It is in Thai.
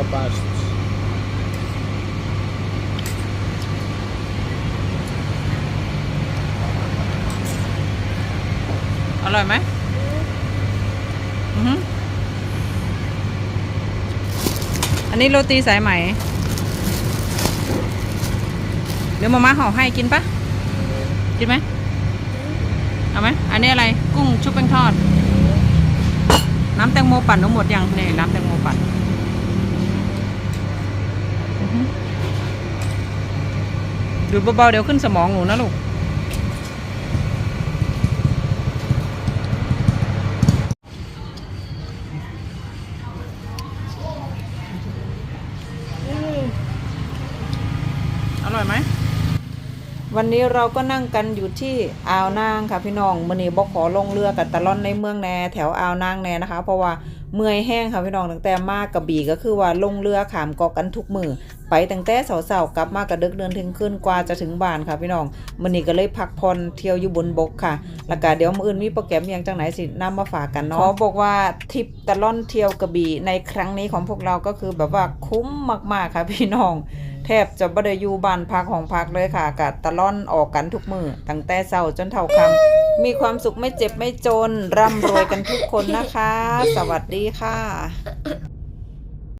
robust. อร่อยไหมอือหืออันนี้โรตีสายไหม เดี๋ยวมาม่าห่อให้กินปะกินไหมเอาไหมอันนี้อะไร กุ้งชุบแป้งทอด น้ำแตงโมปั่นทั้งหมดยังนี่น้ำแตงโมปั่นอือหือ ดูดเบาๆเดี๋ยวขึ้นสมองหนูนะลูกอร่อยไหม วันนี้เราก็นั่งกันอยู่ที่อ่าวนางค่ะพี่น้องมื่อนี้บอกขอลงเรือกับตะล่อนในเมืองแน่แถวอ่าวนางแน่นะคะ เพราะว่าเมื่อยแห้งค่ะพี่น้องตั้งแต่มากกระบี่ก็คือว่าลงเรือขามเกาะกันทุกมือไปตั้งแต่เสาๆกลับมากระดึกเดินถึงขึ้นกว่าจะถึงบ้านค่ะพี่น้องมื่อนี้ก็เลยพักผ่อนเที่ยวอยู่บนบกค่ะ แล้วก็เดี๋ยวมื้ออื่นมีโปรแกรมยังจังไหนสินำมาฝากกันเนาะขอบอกว่าทริปตะล่อนเที่ยวกระบี่ในครั้งนี้ของพวกเราก็คือแบบว่าคุ้มมากๆค่ะพี่น้อง ทบจะบ่ได้อยู่บ้านพักของพักเลยค่ะกะตะล่อนออกกันทุกมือตั้งแต่เช้าจนเท่าค่ำมีความสุขไม่เจ็บไม่จน ร่ำรวยกันทุกคนนะคะ สวัสดีค่ะ